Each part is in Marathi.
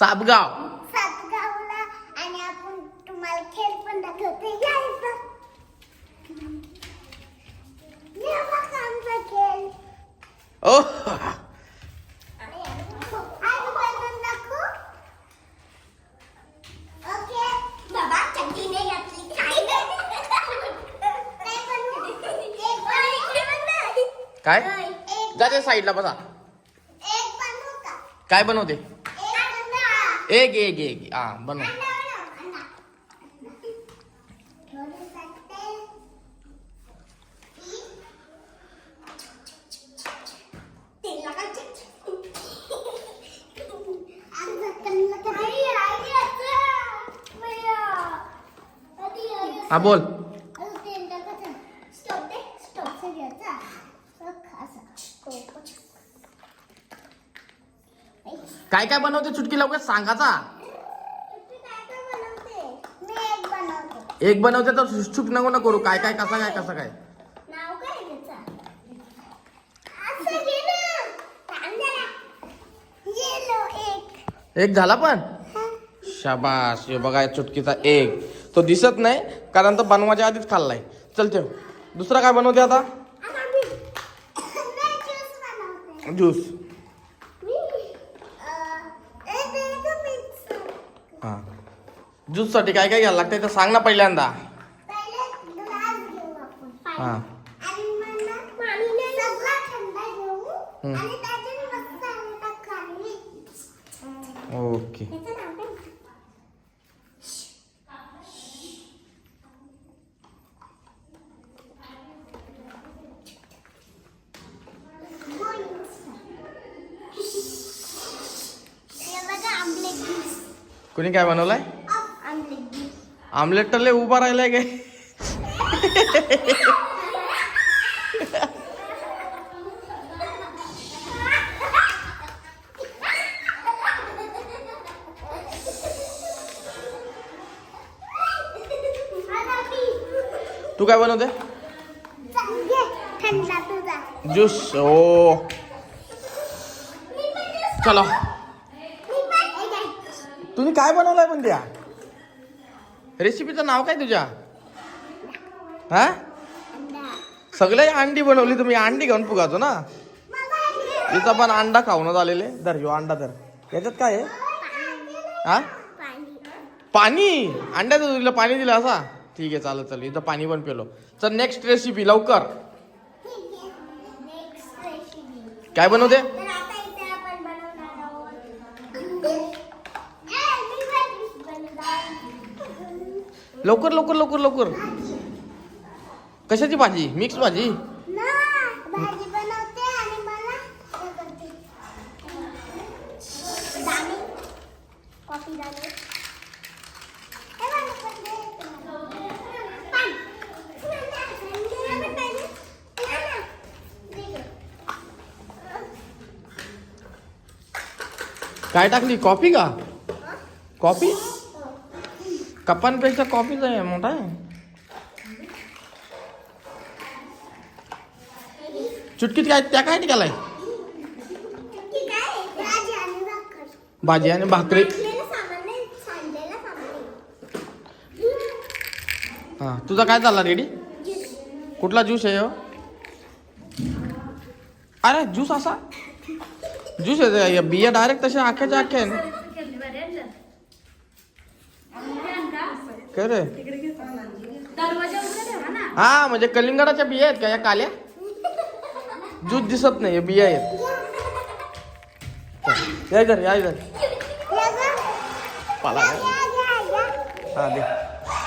सापगाव सातगावला आणि आपण तुम्हाला खेळ पण दाखवते. यायचं हे बघा आमचा खेळ. ओ. आणि बनवून दाखवू. ओके. बाबा चड्डी नाही काय बनवू एक बनवू काय? एक जाते साईडला बसा. एक बनवू का काय बनवते? एक बनवू एक एक एक हा बनव हा बोल काय काय बनवते चुटकी लवकर सांगाचा मी एक बनवते. तर चुक नको ना करू. काय काय कसा काय कसं काय? एक. एक झाला पण. शाबास. हे बघा चुटकीचा एक. तो दिसत नाही कारण तो बनवायच्या आधीच खाल्लाय. चल ठेव. दुसरा काय बनवते आता. ज्यूस मी, अं, एक एक mix. हा. ज्यूससाठी काय काय घ्यायला लागतंय तर सांग ना पहिल्यांदा. हा. आणि मग ना सगळा थंड घेऊ. हम्म. आणि त्याच्यात मस्त आणि टाकावी. ओके त्याचं नाव काय? हे बघा आमलेट ज्यूस कोणी काय बनवलाय? आमलेट लय उभा राहिलाय काय तू काय बनवते? ज्यूस ओ चलो हे. घे. तुम्ही काय बनवलंय पण त्या? रेसिपीचं नाव काय तुझ्या? हा? अंडा. सगळे अंडी बनवली तुम्ही. अंडी घेऊन फुगातो ना? इथं पण अंडा खाऊन आलेले धर ह्यो अंडा धर. याच्यात काय आहे? हा? पाणी. पाणी अंड्याचं तुला पाणी दिलं असा? ठीक आहे चालत चालू इथं पाणी पण पेलो. चल नेक्स्ट रेसिपी लवकर. काय बनवते? लवकर लवकर लवकर लवकर कशाची भाजी मिक्स भाजी ना, भाजी बनवते आणि मला हे करते. दाणे. कॉफी दाणे. हे बघा, पण हे पान. हे पण पाहिजे. हे ना. दे गं. काय टाकली कॉफी का कॉफी कपांपेक्षा कॉफीचा आहे मोठा आहे. चुटकीत काय त्या काय निघालाय? भाजी आणि भाकरी. हां हा तुझा काय चालला रेडी? कुठला ज्यूस आहे हो? अरे ज्यूस असा? ज्यूस आहे या बिया डायरेक्ट तशा आख्याच्या आख्या आहे ना काय रे दरवाजा उघडा ठेवा ना. हा म्हणजे कलिंगडाच्या बिया आहेत का या काल्या? ज्यूस दिसत नाही या बिया आहेत. या इधर या इधर. या गं. पाला. हा दे.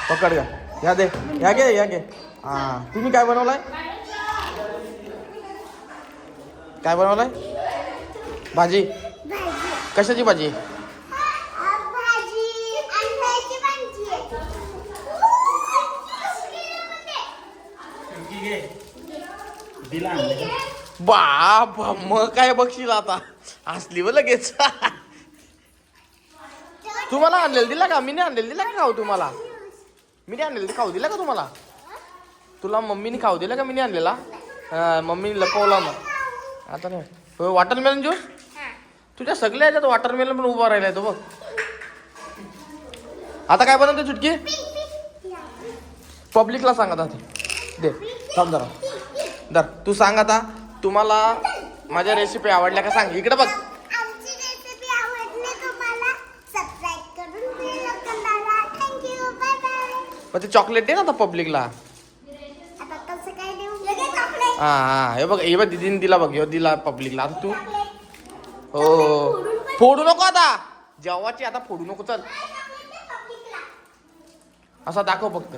पकड घ्या. या दे या घे या घे. हा तुम्ही काय बनवलाय? काय बनवलाय? भाजी भाजी. कशाची भाजी आ, भाजी अंड्याची भाजी आहे. बाप मग काय बघशील आता? असली व लगेच. तुम्हाला आणलेलं दिला का? मी नाही आणलेलं दिला का खाऊ तुम्हाला? मी नाही आणलेलं खाऊ दिला का तुम्हाला? तुला मम्मीने खाऊ दिला का मी नाही आणलेला मम्मीने लपवला मग. आता नाही. वाटल मॅडम ज्यूस तुझ्या सगळ्या ह्याच्यात वॉटरमेलन पण उभा राहिलाय तो बघ. आता काय बनवते चुटकी? पब्लिकला सांग आता ते. दे. थांब जरा. दर तू सांग आता तुम्हाला माझ्या रेसिपी आवडल्या का सांग. इकडे बघ. आमची रेसिपी आवडली तुम्हाला? सबस्क्राईब करून बेल आयकॉन दाबा. थँक्यू बाय बाय मग ते चॉकलेट दे ना आता पब्लिकला आता कसं काय देऊ? लगेच चॉकलेट हा हा. हे बघ हे बघ दिदीने दिला बघ. ह्यो दिला पब्लिकला आता तू हो. फोडू नको आता. जेव्हाची आता फोडू नको चल. असा दाखव फक्त.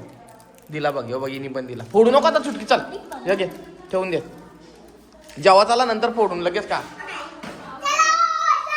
दिला बघ हो बघिनी पण दिला. फोडू नको आता चुटकी चल. घे ठेवून दे. जेव्हा चला नंतर फोडून लगेच का?